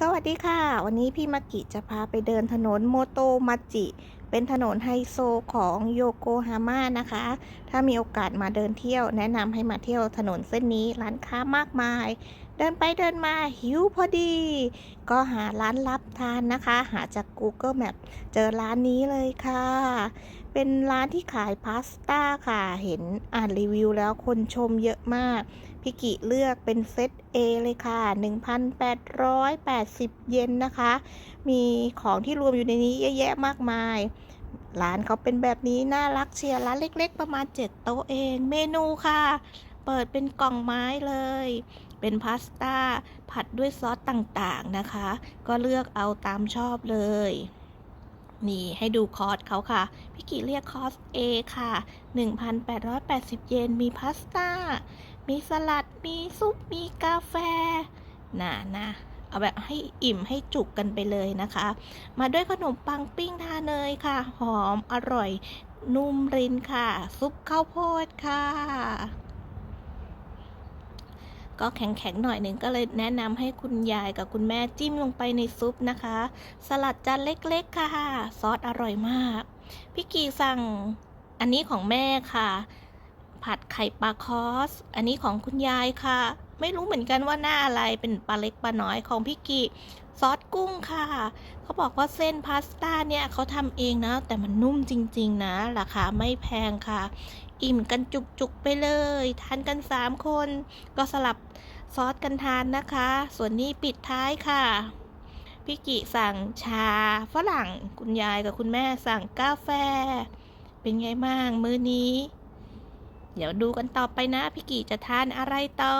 สวัสดีค่ะ วันนี้พี่มากิจะพาไปเดินถนนโมโตมาจิ เป็นถนนไฮโซของโยโกฮาม่านะคะ ถ้ามีโอกาสมาเดินเที่ยว แนะนำให้มาเที่ยวถนนเส้นนี้ร้านค้ามากมายเดินไปเดินมาหิวพอดี ก็หาร้านลับทานนะคะ หาจาก Google Map เจอร้านนี้เลยค่ะ เป็นร้านที่ขายพาสต้าค่ะ เห็นอ่านรีวิวแล้วคนชมเยอะมาก พี่กิเลือกเป็นเซต A เลยค่ะ 1,880 เยนนะคะ มีของที่รวมอยู่ในนี้เยอะแยะมากมายร้านเขาเป็นแบบนี้ น่ารักเชียร์ร้านเล็ก ๆ ประมาณ 7 โต๊ะเอง เมนูค่ะ เปิดเป็นกล่องไม้เลย เป็นพาสต้าผัดด้วยซอสต่างๆนะคะ ก็เลือกเอาตามชอบเลย นี่ให้ดูคอร์สเขาค่ะ พี่กิเรียกคอร์ส A ค่ะ 1,880 เยน มีพาสต้า มีสลัด มีซุป มีกาแฟน่ะนะเอาแบบให้อิ่มให้จุกกันไปเลยนะคะ มาด้วยขนมปังปิ้งทาเนยค่ะ หอมอร่อยนุ่มรินค่ะ ซุปข้าวโพดค่ะ ก็แข็งๆหน่อยหนึ่งก็เลยแนะนำให้คุณยายกับคุณแม่จิ้มลงไปในซุปนะคะ สลัดจานเล็กๆค่ะ ซอสอร่อยมาก พี่กีสั่งอันนี้ของแม่ค่ะ ผัดไข่ปลาคอส อันนี้ของคุณยายค่ะ ไม่รู้เหมือนกันว่าหน้าอะไรเป็นปลาเล็กปลาน้อยของพี่กิซอสกุ้งค่ะ เขาบอกว่าเส้นพาสต้าเนี่ยเขาทำเองนะ แต่มันนุ่มจริง ๆ นะ ราคาไม่แพงค่ะ อิ่มกันจุก ๆ ไปเลย ทานกัน 3 คน ก็สลับซอสกันทานนะคะ ส่วนนี้ปิดท้ายค่ะพี่กิสั่งชาฝรั่งคุณยายกับคุณแม่สั่งกาแฟ เป็นไงบ้างมื้อนี้ เดี๋ยวดูกันต่อไปนะพี่กิจะทานอะไรต่อ